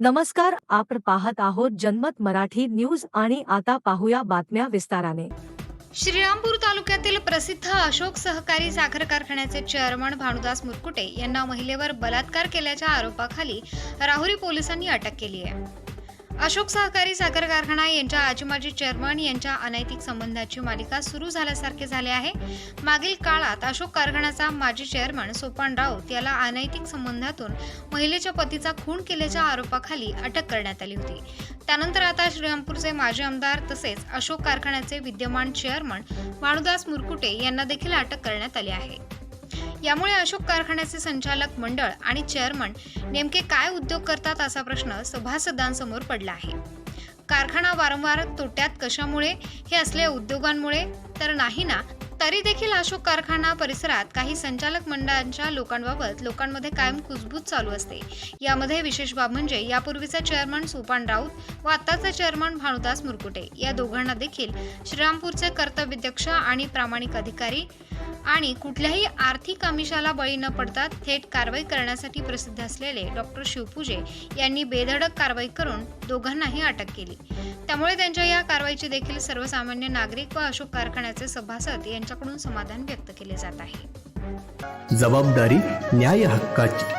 नमस्कार आपण पाहत आहोत जनमत मराठी न्यूज आणि आता पाहूया बातम्या विस्ताराने. श्रीरामपूर तालुक्यातील प्रसिद्ध अशोक सहकारी साखर कारखान्याचे चेअरमन भानुदास मुरकुटे यांना महिलेवर बलात्कार केल्याच्या आरोपाखाली राहुरी पोलिसांनी अटक केली आहे. अशोक सहकारी साखर कारखाना यांच्या आजी माजी चेअरमन यांच्या अनैतिक संबंधाची मालिका सुरू झाल्यासारखे झाले आहे. मागील काळात अशोक कारखान्याचा माजी चेअरमन सोपान राऊत याला अनैतिक संबंधातून महिलेच्या पतीचा खून केल्याच्या आरोपाखाली अटक करण्यात आली होती. त्यानंतर आता श्रीरामपूरचे माजी आमदार तसेच अशोक कारखान्याचे विद्यमान चेअरमन भानुदास मुरकुटे यांना देखील अटक करण्यात आली आहे. यामुळे अशोक कारखान्याचे संचालक मंडळ आणि चेअरमन नेमके काय उद्योग करतात असा प्रश्न सभासदांसमोर पडला आहे. कारखाना वारंवार तोट्यात कशामुळे हे असल्या उद्योगांमुळे तर नाही ना तरी देखील अशोक कारखाना परिसरात काही संचालक मंडळांच्या लोकांबाबत लोकांमध्ये कायम कुजबूज चालू असते. यामध्ये विशेष बाब म्हणजे यापूर्वीचा चेअरमन सोपान राऊत व आताचा चेअरमन भानुदास मुरकुटे. या दोघांना देखील श्रीरामपूरचे कर्तव्यध्यक्ष आणि प्रामाणिक अधिकारी आणि कुठल्याही आर्थिक आमिषाला बळी न पडता थेट कारवाई करण्यासाठी प्रसिद्ध असलेले डॉक्टर शिवपूजे यांनी बेधडक कारवाई करून दोघांनाही अटक केली. त्यामुळे त्यांच्या या कारवाईची देखील सर्वसामान्य नागरिक व अशोक कारखान्याचे सभासद यांच्याकडून समाधान व्यक्त केले जात आहे. जबाबदारी न्याय हक्काची.